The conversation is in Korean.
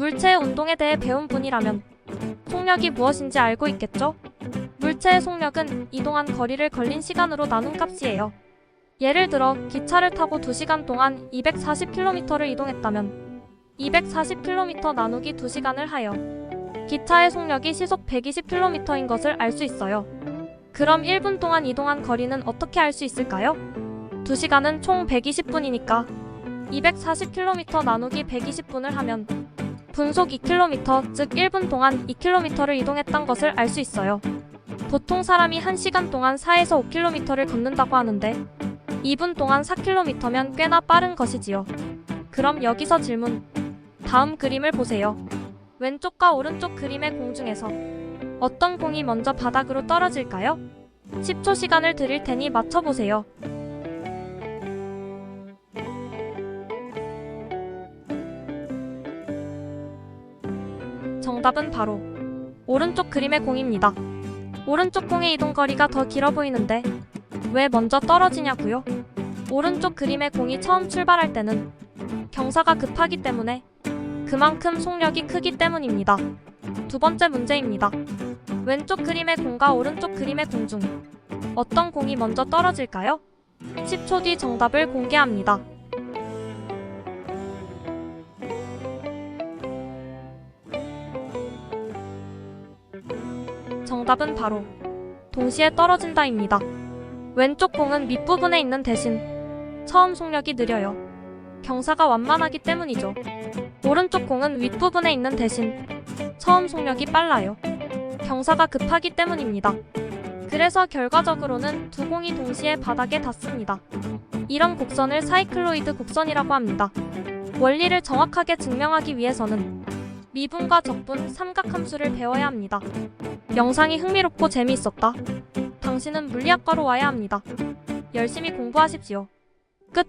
물체의 운동에 대해 배운 분이라면 속력이 무엇인지 알고 있겠죠? 물체의 속력은 이동한 거리를 걸린 시간으로 나눈 값이에요. 예를 들어 기차를 타고 2시간 동안 240km를 이동했다면 240km 나누기 2시간을 하여 기차의 속력이 시속 120km인 것을 알 수 있어요. 그럼 1분 동안 이동한 거리는 어떻게 알 수 있을까요? 2시간은 총 120분이니까 240km 나누기 120분을 하면 분속 2km, 즉 1분 동안 2km를 이동했던 것을 알 수 있어요. 보통 사람이 1시간 동안 4에서 5km를 걷는다고 하는데 2분 동안 4km면 꽤나 빠른 것이지요. 그럼 여기서 질문. 다음 그림을 보세요. 왼쪽과 오른쪽 그림의 공 중에서 어떤 공이 먼저 바닥으로 떨어질까요? 10초 시간을 드릴 테니 맞춰보세요. 정답은 바로 오른쪽 그림의 공입니다. 오른쪽 공의 이동 거리가 더 길어 보이는데 왜 먼저 떨어지냐고요? 오른쪽 그림의 공이 처음 출발할 때는 경사가 급하기 때문에 그만큼 속력이 크기 때문입니다. 두 번째 문제입니다. 왼쪽 그림의 공과 오른쪽 그림의 공 중 어떤 공이 먼저 떨어질까요? 10초 뒤 정답을 공개합니다. 정답은 바로 동시에 떨어진다입니다. 왼쪽 공은 밑부분에 있는 대신 처음 속력이 느려요. 경사가 완만하기 때문이죠. 오른쪽 공은 윗부분에 있는 대신 처음 속력이 빨라요. 경사가 급하기 때문입니다. 그래서 결과적으로는 두 공이 동시에 바닥에 닿습니다. 이런 곡선을 사이클로이드 곡선이라고 합니다. 원리를 정확하게 증명하기 위해서는 미분과 적분, 삼각함수를 배워야 합니다. 영상이 흥미롭고 재미있었다. 당신은 물리학과로 와야 합니다. 열심히 공부하십시오. 끝.